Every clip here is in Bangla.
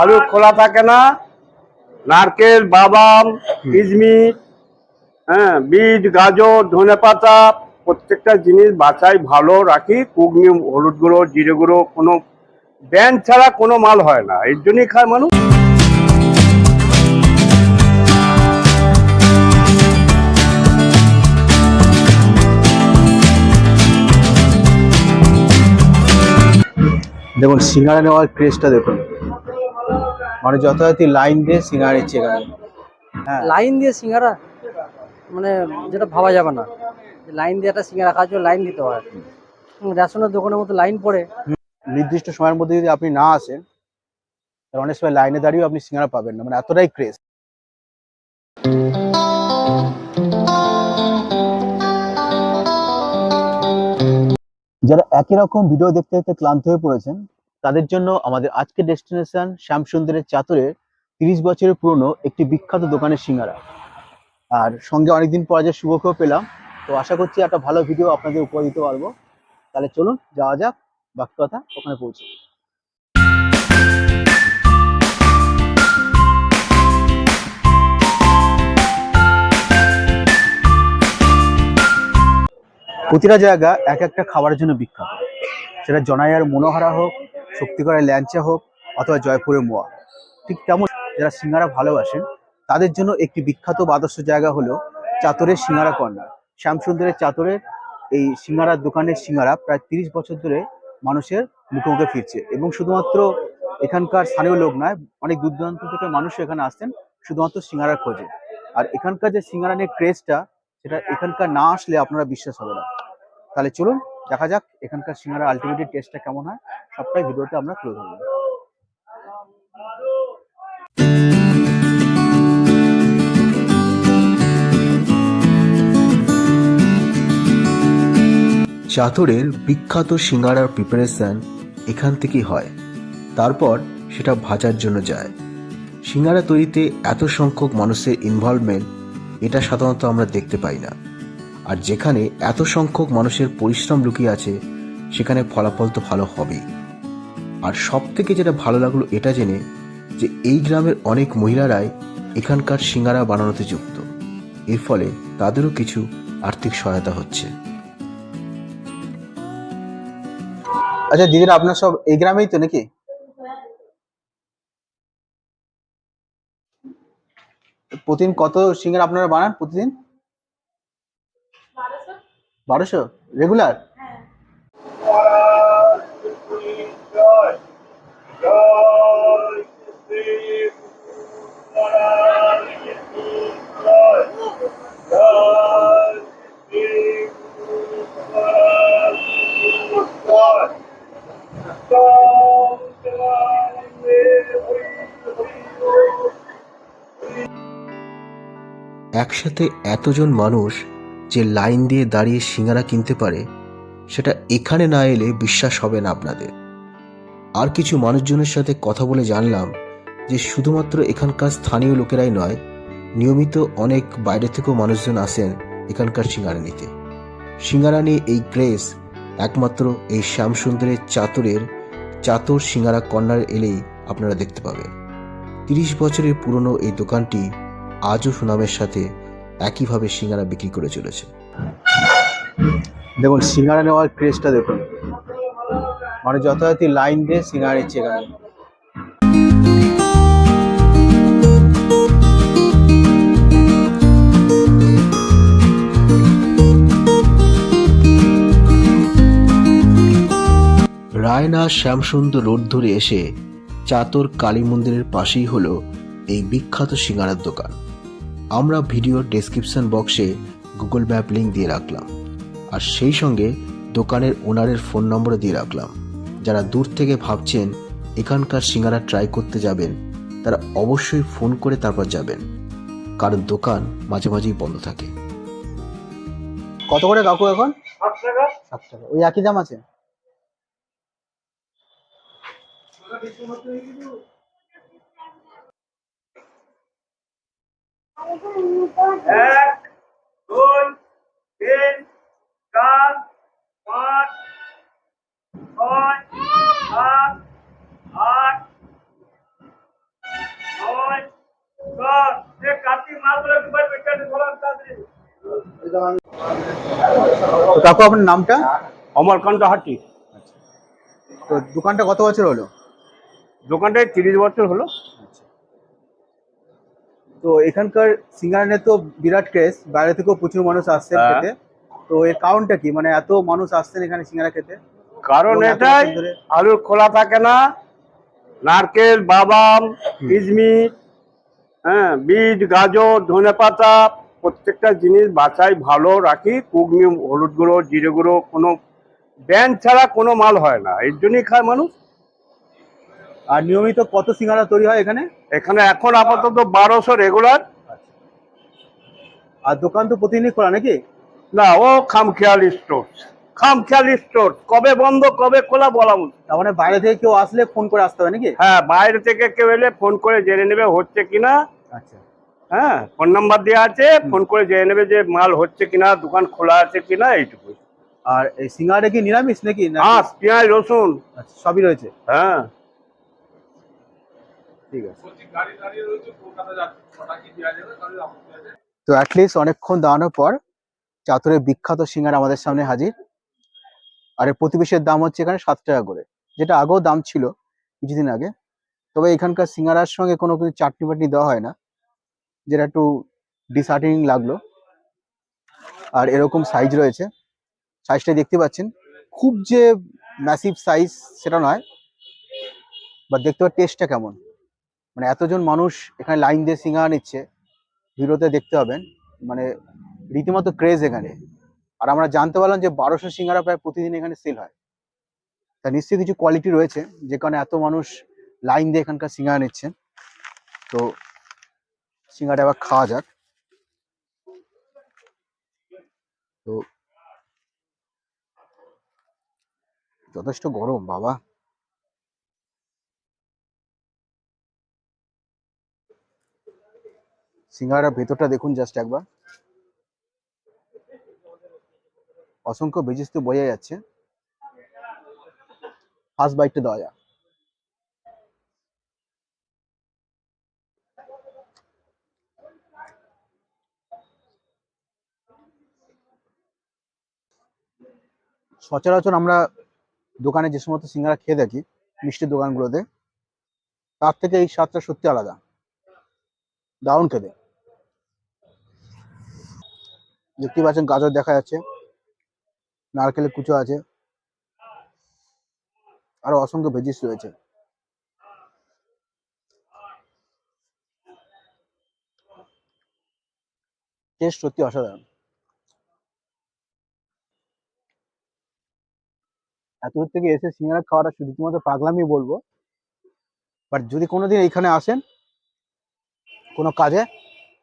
আলু খোলা থাকে না। নারকেল বাদাম কিশমিশ হ্যাঁ বিট গাজর ধনে পাতা প্রত্যেকটা জিনিস বাছাই ভালো রাখি। কুগনি হলুদ গুঁড়ো জিরে গুঁড়ো কোনো ব্যান্ড ছাড়া কোনো মাল হয় না। এর জন্যই খায় মানুষ। দেখুন সিঙ্গারা নেওয়ার ক্রেজটা দেখুন। মানে যথাযথ লাইন দিয়ে সিঙ্গারা এখানে। হ্যাঁ। লাইন দিয়ে সিঙ্গারা? মানে যেটা ভাবা যাবে না। লাইন দিয়ে একটা সিঙ্গারা খাওয়ার জন্য লাইন দিতে হয়। রেশনের দোকানের মতো লাইন পড়ে। নির্দিষ্ট সময়ের মধ্যে যদি আপনি না আসেন তাহলে অনেক সময় লাইনে দাঁড়িয়েও আপনি সিঙ্গারা পাবেন না। মানে এতটাই ক্রেজ যারা একই রকম ভিডিও দেখতে দেখতে ক্লান্ত হয়ে পড়েছেন তাদের জন্য আমাদের আজকের ডেস্টিনেশন শ্যামসুন্দরের চাতুরের তিরিশ বছরের পুরনো একটি বিখ্যাত দোকানের সিঙ্গারা। আর সঙ্গে অনেকদিন পর যে শুভকেও পেলাম। তো আশা করছি একটা ভালো ভিডিও আপনাদের উপহার দিতে পারব। তাহলে চলুন, যাওয়া যাক, বাকি কথা ওখানে পৌঁছে প্রতিটা জায়গা এক একটা খাবারের জন্য বিখ্যাত। সেটা জনাইয়ার মনোহারা হোক শক্তিগড়ের ল্যাংচা হোক অথবা জয়পুরের মোয়া। ঠিক তেমন যারা সিঙ্গারা ভালোবাসেন, তাদের জন্য একটি বিখ্যাত আদর্শ জায়গা হলো চাতরের সিঙ্গারা কর্নার। শ্যামসুন্দরের চাতরের এই সিঙ্গারার দোকানের সিঙ্গারা প্রায় তিরিশ বছর ধরে মানুষের মুখে মুখে ফিরছে এবং শুধুমাত্র এখানকার স্থানীয় লোক নয়, অনেক দূর দূরান্ত থেকে মানুষ এখানে আসতেন শুধুমাত্র সিঙ্গারার খোঁজে। আর এখানকার যে সিঙ্গারা নিয়ে ক্রেজটা সেটা এখানকার না আসলে আপনারা বিশ্বাস হবে না। তাহলে চলুন দেখা যাক, এখানকার সিঙ্গারা আলটিমেটের টেস্টটা কেমন হয়, সবটাই ভিডিওতে আমরা তুলে ধরবো। চাতরের বিখ্যাত সিঙ্গারার প্রিপারেশন এখান থেকেই হয়। তারপর সেটা ভাজার জন্য যায়। সিঙ্গারা তৈরিতে এত সংখ্যক মানুষের ইনভলভমেন্ট এটা সাধারণত আমরা দেখতে পাই না। আর যেখানে এত সংখ্যক মানুষের পরিশ্রম লুকিয়ে আছে, সেখানে ফলাফল তো ভালো হবেই। আর সব থেকে যেটা ভালো লাগল এটা জেনে যে এই গ্রামের অনেক মহিলারাই এখানকার সিঙ্গারা বানানোতে যুক্ত। এর ফলে তাদেরও কিছু আর্থিক সহায়তা হচ্ছে। আচ্ছা দিদিরা, আপনার সব এই গ্রামেই তো নাকি? প্রতিদিন কত সিঙ্গারা আপনারা বানান প্রতিদিন? বারোশো? রেগুলার একসাথে এতজন মানুষ যে লাইন দিয়ে দাঁড়িয়ে সিঙ্গারা কিনতে পারে, সেটা এখানে না এলে বিশ্বাস হবে না আপনাদের। আর কিছু মানুষজনের সাথে কথা বলে জানলাম যে শুধুমাত্র এখানকার স্থানীয় লোকেরাই নয়, নিয়মিত অনেক বাইরে থেকেও মানুষজন আসেন এখানকার সিঙ্গারা নিতে। সিঙ্গারা নিয়ে এই ক্রেজ একমাত্র এই শ্যামসুন্দরের চাতুরের চাতর সিঙ্গারা কর্নার এলেই আপনারা দেখতে পাবেন। তিরিশ বছরের পুরনো এই দোকানটি আজও সুনামের সাথে একইভাবে সিঙ্গারা বিক্রি করে চলেছে। দেখুন সিঙ্গারা নেওয়ার ক্রেজটা দেখুন। মানে যথাযথ লাইন দিয়ে সিঙ্গারা নিচ্ছে এখানে। রায়না শ্যামসুন্দর রোড ধরে এসে চাতর কালী মন্দিরের পাশেই হলো এই বিখ্যাত সিঙ্গারার দোকান। আমরা ভিডিওর ডেসক্রিপশন বক্সে গুগল ম্যাপ লিঙ্ক দিয়ে রাখলাম। আর সেই সঙ্গে দোকানের ওনারের ফোন নম্বরও দিয়ে রাখলাম। যারা দূর থেকে ভাবছেন এখানকার সিঙ্গারা ট্রাই করতে যাবেন তারা অবশ্যই ফোন করে তারপর যাবেন। কারণ দোকান মাঝে মাঝেই বন্ধ থাকে। কত করে কাকু এখন? সাত টাকা। ওই একই দাম আছে? এক দুই তিন চার পাঁচ ছয় সাত আট নয় দশ। সে কাটি মারগুলো একবার বিজ্ঞানী বলার কাকু আপনার নামটা? অমরকান্ত হাটি আচ্ছা। তো দোকানটা কত বছর হলো? দোকানটায় তিরিশ বছর হলো। তো এখানকার সিঙ্গারা নিয়ে তো বিরাট ক্রেজ বাইরে থেকেও প্রচুর মানুষ আসছেন হ্যাঁ। খেতে। তো এর কারণটা কি? মানে এত মানুষ আসছেন এখানে সিঙ্গারা খেতে? কারণ এটাই আলুর খোলা থাকে না। নারকেল বাদাম কিশমিশ হ্যাঁ বিট গাজর ধনে পাতা প্রত্যেকটা জিনিস বাছাই ভালো রাখি। কুগনি হলুদ গুঁড়ো জিরে গুঁড়ো কোনো ব্যান ছাড়া কোনো মাল হয় না। এর জন্যই খায় মানুষ। আর নিয়মিত কত সিঙ্গারা তৈরি হয় এখানে? এখানে এখন আপাতত বারোশো রেগুলার আর দোকান তো প্রতিদিনই খোলা নাকি? না ও খামখেয়াল স্টোর খামখেয়াল স্টোর কবে বন্ধ কবে খোলা বলা মুশকিল। তার মানে বাইরে থেকে কেউ আসলে ফোন করে আসতে হবে নাকি? হ্যাঁ বাইরে থেকে কেউ এলে ফোন করে জেনে নেবে হচ্ছে কিনা। আচ্ছা। হ্যাঁ ফোন নাম্বার দেওয়া আছে ফোন করে জেনে নেবে যে মাল হচ্ছে কিনা দোকান খোলা আছে কিনা এইটুকু আর এই সিঙ্গারা কি নিরামিষ নাকি? মাছ পেঁয়াজ রসুন। আচ্ছা, সবই রয়েছে। হ্যাঁ। ঠিক আছে। তো অ্যাটলিস্ট অনেকক্ষণ দাঁড়ানোর পর চাতুরের বিখ্যাত সিঙ্গারা আমাদের সামনে হাজির। আর প্রতিবেশের দাম হচ্ছে এখানে সাত টাকা করে যেটা আগেও দাম ছিল কিছুদিন আগে। তবে এখানকার সিঙ্গারার সঙ্গে কোনো কিছু চাটনি বাটনি দেওয়া হয় না যেটা একটু ডিসহার্টেনিং লাগল। আর এরকম সাইজ রয়েছে। সাইজটা দেখতে পাচ্ছেন। খুব যে ম্যাসিভ সাইজ সেটা নয় বা দেখতে পাওয়ার টেস্টটা কেমন। মানে এতজন মানুষ এখানে লাইন দিয়ে সিঙ্গারা নিচ্ছে ভিডিওতে দেখতে পাবেন। মানে রীতিমতো ক্রেজ এখানে। আর আমরা জানতে পারলাম যে বারোশো সিঙ্গারা প্রায় প্রতিদিন এখানে সেল হয়। তা নিশ্চয়ই কিছু কোয়ালিটি রয়েছে, যে কারণে এত মানুষ লাইন দিয়ে এখানকার সিঙ্গারা নিচ্ছেন। তো সিঙ্গারা আবার খাওয়া যাক। তো যথেষ্ট গরম, বাবা। সিঙ্গারার ভেতরটা দেখুন জাস্ট একবার। অসংখ্য ভেজিস তো বোঝা যাচ্ছে। ফার্স্ট বাইটটা দেওয়া যাক। সচরাচর আমরা দোকানে যে সমস্ত সিঙ্গারা খেয়ে থাকি, মিষ্টির দোকানগুলোতে, তার থেকে এই স্বাদটা সত্যি আলাদা। দারুণ খেতে। দেখতেই পাচ্ছেন গাজর দেখা যাচ্ছে। নারকেলের কুচো আছে। আরও অসংখ্য ভেজিস রয়েছে। টেস্ট সত্যি অসাধারণ। এত দূর থেকে এসে সিঙ্গারা খাওয়াটা শুধু রীতিমতো পাগলামি বলব। বাট যদি কোনোদিন এখানে আসেন কোনো কাজে,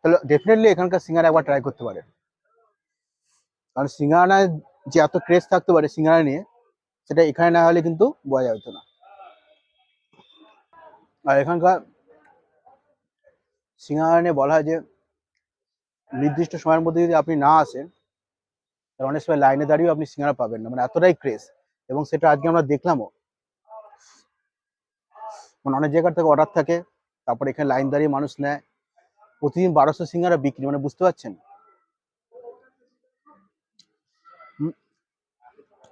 তাহলে ডেফিনেটলি এখানকার সিঙ্গারা একবার ট্রাই করতে পারে কারণ সিঙ্গারায় যে এত ক্রেজ থাকতে পারে সিঙ্গারা নিয়ে, সেটা এখানে না হলে কিন্তু বোঝা যেত না। আর এখানকার সিঙ্গারা নিয়ে বলা হয় যে, নির্দিষ্ট সময়ের মধ্যে যদি আপনি না আসেন, তাহলে অনেক সময় লাইনে দাঁড়িয়েও আপনি সিঙ্গারা পাবেন না। মানে এতটাই ক্রেজ এবং সেটা আজকে আমরা দেখলামও। মানে অনেক জায়গার থেকে অর্ডার থাকে, তারপর এখানে লাইন দাঁড়িয়ে মানুষ নেয়। প্রতিদিন বারোশো সিঙ্গারা বিক্রি মানে বুঝতে পারছেন?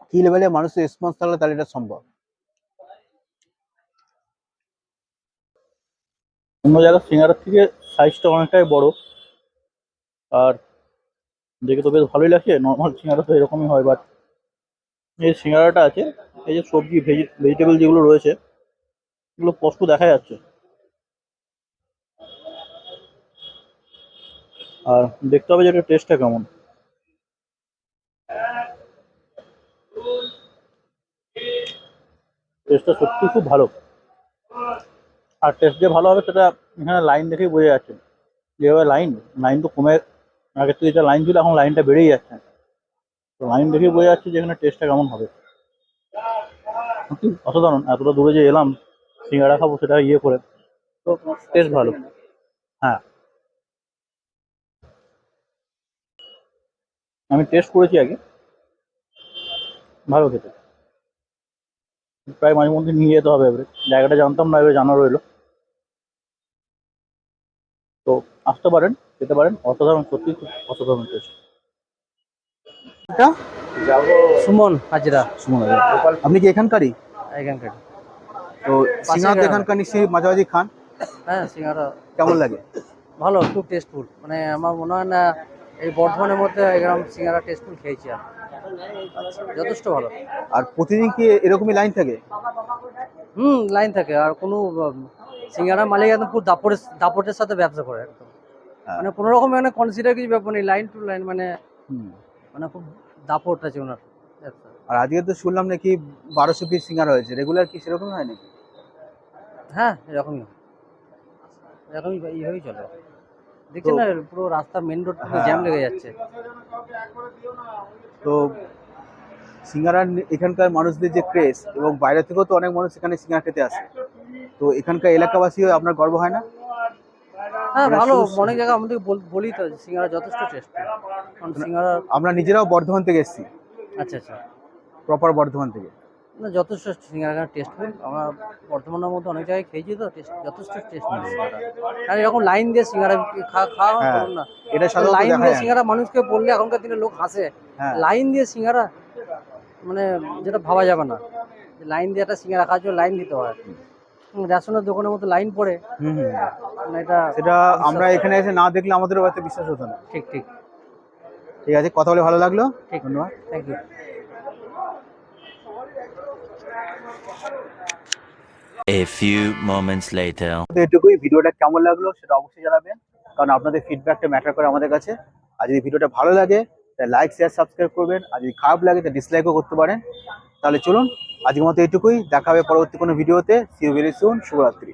কি লেভেলে মানুষের রেসপন্স থাকলে তাহলে এটা সম্ভব? অন্য জায়গার সিঙ্গারার থেকে সাইজটা অনেকটাই বড়। আর দেখে তো বেশ ভালোই লাগছে নর্মাল সিঙ্গারা তো এরকমই হয় বাট এই সিঙ্গারাটা আছে, এই যে সবজি ভেজি ভেজিটেবল যেগুলো রয়েছে, এগুলো স্পষ্ট দেখা যাচ্ছে। আর দেখতে হবে যে এটা টেস্টটা কেমন। টেস্টটা সত্যি খুব ভালো। আর টেস্ট যে ভালো হবে সেটা এখানে লাইন দেখেই বোঝা যাচ্ছে। যেভাবে লাইন লাইন তো কমে আগের থেকে যা লাইন ছিল, এখন লাইনটা বেড়েই যাচ্ছে। তো লাইন দেখেই বোঝা যাচ্ছে যে এখানে টেস্টটা কেমন হবে। অসাধারণ, এতটা দূরে যে এলাম সিঙ্গাড়া খাব সেটা ইয়ে করে। তো টেস্ট ভালো। হ্যাঁ। আমি টেস্ট করেছি আগে। ভালো খেতে। প্রায় মাঝে মধ্যে নিয়ে যেতে হবে এবারে জায়গাটা জানতাম না এবারে জানা রইল তো আসতে পারেন খেতে পারেন। অসাধারণ সত্যি খুব অসাধারণ টেস্ট এটা? সুমন হাজিরা। সুমন হাজরা। আপনি কি এখানকারই? এখানকার। তো সিঙ্গারা। এখানকার। নিশ্চয়ই মাঝে মাঝে খান? হ্যাঁ সিঙ্গারা কেমন লাগে? ভালো খুব টেস্টফুল মানে আমার মনে হয় না এই বর্ধমানের মধ্যে এরকম সিঙ্গারা টেস্টফুল খেয়েছি আর যথেষ্ট ভালো। আর প্রতিদিন কি এরকমই লাইন থাকে? হুম লাইন থাকে। আর কোনো সিঙ্গারা মালিক একদম পুরো দাপটের দাপটের সাথে ব্যবসা করে একদম। হ্যাঁ। মানে কোনো রকম মানে কনসিডার কিছু ব্যাপার নেই। লাইন টু লাইন মানে মানে খুব দাপট আছে ওনার। আর আজকে তো শুনলাম নাকি বারোশো পিস সিঙ্গারা হয়েছে। রেগুলার কি সেরকম হয় নাকি? হ্যাঁ এরকমই হয়। এরকমই এইভাবেই চলে। দেখছেন না পুরো রাস্তা মেন রোড। জ্যাম লেগে যাচ্ছে। তো সিঙ্গারা এখানকার মানুষদের যে ক্রেজ এবং বাইরে থেকেও তো অনেক মানুষ এখানে সিঙ্গারা খেতে আসে। তো এখানকার এলাকাবাসী আপনার গর্ব হয় না? হ্যাঁ ভালো। অনেক জায়গায় আমাদের বলি তো সিঙ্গারা যথেষ্ট টেস্ট কারণ সিঙ্গারা আমরা নিজেরাও বর্ধমান থেকে এসেছি। আচ্ছা আচ্ছা। প্রপার বর্ধমান থেকে। না যথেষ্ট সিঙ্গারা টেস্টফুল আমরা বর্তমানের মধ্যে অনেক জায়গায় খেয়েছি তো টেস্ট যথেষ্ট টেস্ট আর এরকম লাইন দিয়ে সিঙ্গারা খাওয়া হয় হ্যাঁ, না। এটা সাধারণত লাইন দিয়ে সিঙ্গারা মানুষকে বললে এখনকার দিনে লোক হাসে। হ্যাঁ। লাইন দিয়ে সিঙ্গারা মানে যেটা ভাবা যাবে না। যে লাইন দিয়ে একটা সিঙ্গারা খাওয়ার জন্য লাইন দিতে হয়। রেশনের দোকানের মতো লাইন পড়ে। মানে এটা সেটা আমরা এখানে এসে না দেখলে আমাদেরও হয়তো বিশ্বাস হতো না। ঠিক ঠিক। ঠিক আছে কথা বলে ভালো লাগল। ঠিক। ধন্যবাদ। Thank you A few moments later. এটুকুই ভিডিওটা কেমন লাগল সেটা অবশ্যই জানাবেন, কারণ আপনাদের ফিডব্যাকটা ম্যাটার করে আমাদের কাছে। আর যদি ভিডিওটা ভালো লাগে, তাহলে লাইক শেয়ার সাবস্ক্রাইব করবেন। আর যদি খারাপ লাগে, তাহলে ডিসলাইকও করতে পারেন। তাহলে চলুন, আজকের মতো এটুকুই দেখা হবে পরবর্তী কোনো ভিডিওতে সিউ ভেরি সুন শুভরাত্রি।